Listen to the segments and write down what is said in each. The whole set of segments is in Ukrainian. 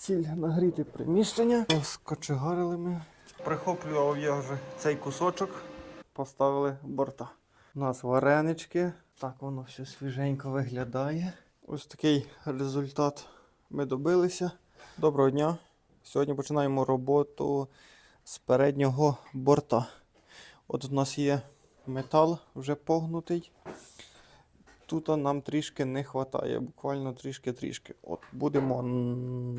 Ціль нагріти приміщення. Розкочегарили ми. Прихоплював я вже цей кусочок. Поставили борта. У нас варенички. Так воно все свіженько виглядає. Ось такий результат ми добилися. Доброго дня. Сьогодні починаємо роботу з переднього борта. От у нас є метал вже погнутий. Тут нам трішки не вистачає, буквально трішки-трішки. От будемо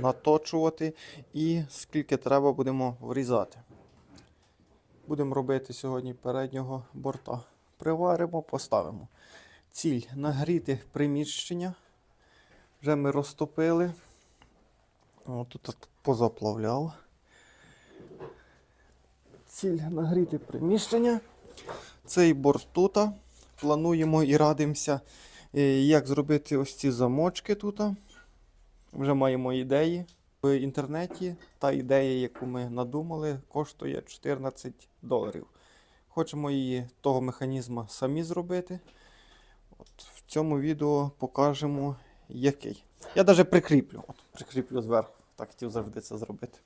наточувати і скільки треба будемо врізати. Будемо робити сьогодні переднього борта. Приваримо, поставимо. Ціль нагріти приміщення. Вже ми розтопили. О, тут позаплавляв. Ціль нагріти приміщення. Цей борт тут. Плануємо і радимося, як зробити ось ці замочки тут. Вже маємо ідеї. В інтернеті та ідея, яку ми надумали, коштує 14 доларів. Хочемо її того механізму самі зробити. От в цьому відео покажемо який. Я навіть прикріплю. От, прикріплю зверху. Так хотів завжди це зробити.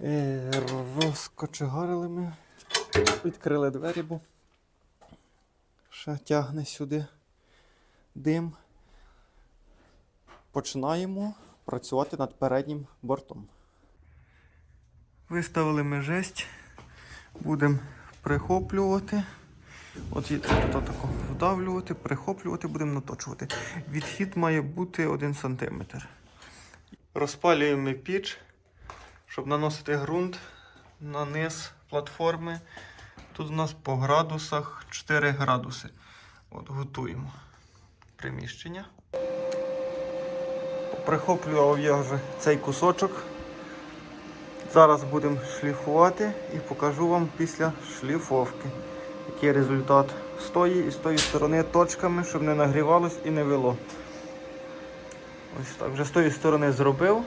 Е, розкочегарили ми. Відкрили двері, бо ще тягне сюди дим. Починаємо працювати над переднім бортом. Виставили ми жесть. Будемо прихоплювати. От її треба вдавлювати, прихоплювати, будемо наточувати. Відхід має бути 1 см. Розпалюємо піч, щоб наносити ґрунт на низ платформи. Тут у нас по градусах 4 градуси. От готуємо приміщення. Прихоплював я вже цей кусочок. Зараз будемо шліфувати і покажу вам після шліфовки, який результат з тої і з тої сторони точками, щоб не нагрівалось і не вело. Ось так. Вже з тої сторони зробив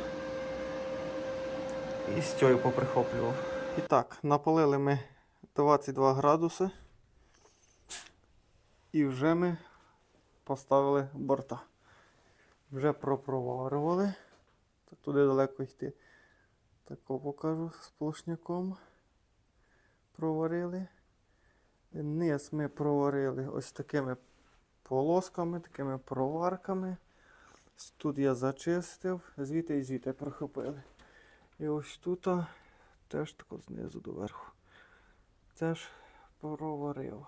і з цієї поприхоплював. І так, напалили ми 22 градуси. І вже ми поставили борта. Вже пропроварювали. Туди далеко йти. Тако покажу сплошняком. Проварили. Низ ми проварили ось такими полосками, такими проварками. Тут я зачистив, звідти і звідти прохопили. І ось тут теж тако знизу до верху. Теж проварив.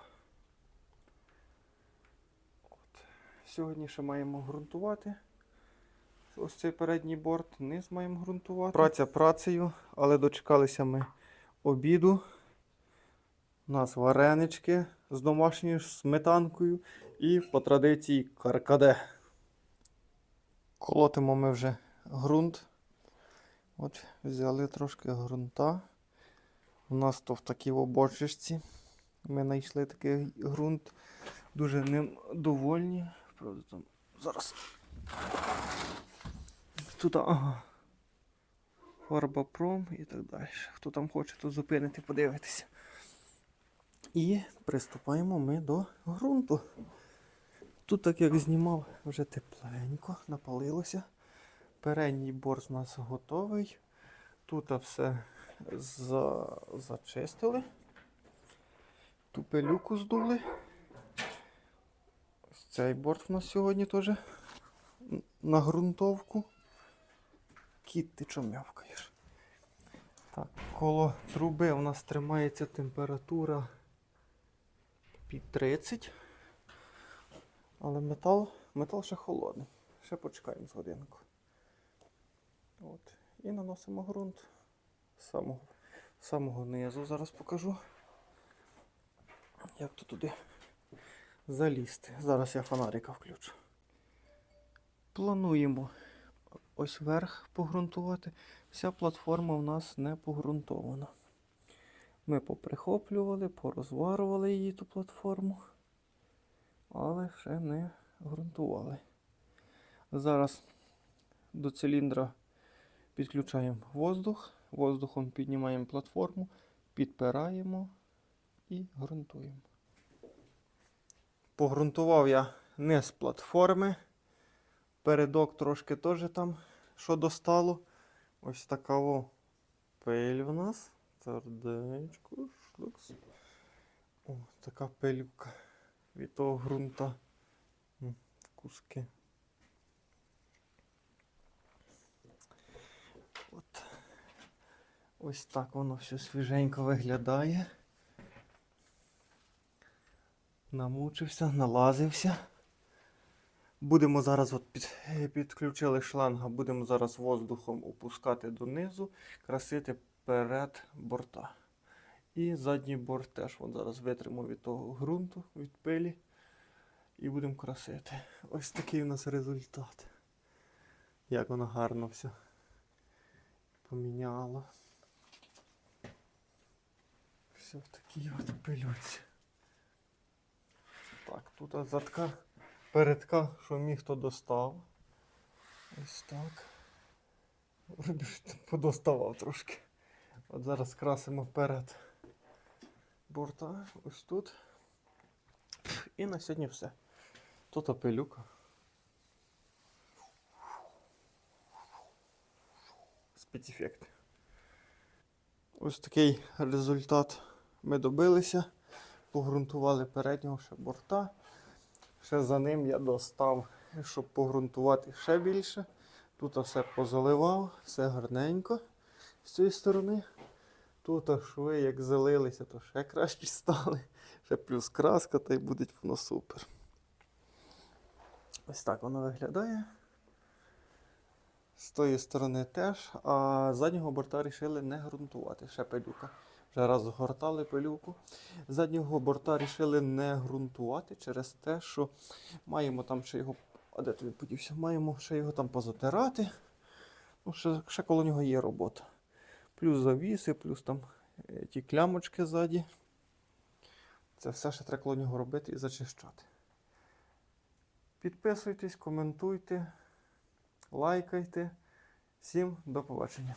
От. Сьогодні ще маємо ґрунтувати. Ось цей передній борт, низ маємо ґрунтувати. Праця працею, але дочекалися ми обіду. У нас варенички з домашньою сметанкою і по традиції каркаде. Колотимо ми вже ґрунт. От взяли трошки ґрунта. У нас то в такій обочечці. Ми знайшли такий ґрунт. Дуже ним довольні. Правда, там зараз. Тут ага. Фарба пром і так далі. Хто там хоче, то зупинити, подивитися. І приступаємо ми до ґрунту. Тут, так як знімав, вже тепленько, напалилося. Передній борт у нас готовий. Тут все за... зачистили. Ту пилюку здули. Ось цей борт у нас сьогодні теж на ґрунтовку. Кіт, ти чого м'явкаєш? Так, коло труби у нас тримається температура під 30. Але метал, метал ще холодний. Ще почекаємо з годинку. От. І наносимо ґрунт самого, самого низу. Зараз покажу. Як то туди залізти. Зараз я фонарика включу. Плануємо ось верх погрунтувати. Вся платформа у нас не погрунтована. Ми поприхоплювали, порозварували її ту платформу, але ще не ґрунтували. Зараз до циліндра підключаємо воздух, воздухом піднімаємо платформу, підпираємо і ґрунтуємо. Погрунтував я низ платформи. Передок трошки теж там що достало. Ось така о пиль в нас. Сердечко, шлюкс. О, така пилюка від того ґрунта. Куски. Ось так воно все свіженько виглядає. Намучився, налазився. Будемо зараз, от під, підключили шланга, будемо зараз воздухом опускати донизу, красити перед борта. І задній борт теж от зараз витримо від того ґрунту, від пилі. І будемо красити. Ось такий у нас результат. Як воно гарно все поміняло. Все в такій от пилюці. Так, тут задка, передка, що міг, то достав. Ось так. Вроді ж Подоставав трошки. От зараз красимо перед борта. Ось тут. І на сьогодні все. Тут опилюка. Спецефект. Ось такий результат ми добилися. Погрунтували переднього ще борта. Ще за ним я достав, щоб погрунтувати ще більше. Тут все позаливав, все гарненько з цієї сторони. Тут шви як залилися, то ще краще стали. Ще плюс краска, та й буде воно супер. Ось так воно виглядає. З тої сторони теж, а заднього борта вирішили не ґрунтувати. Ще пилюка. Вже раз згортали пилюку. Заднього борта вирішили не ґрунтувати через те, що маємо там ще його. А де то він подівся? Маємо ще його там позатирати. Ну, ще, ще коло нього є робота. Плюс завіси, плюс там е, ті клямочки ззаді. Це все ще треба коло нього робити і зачищати. Підписуйтесь, коментуйте, лайкайте. Всім до побачення.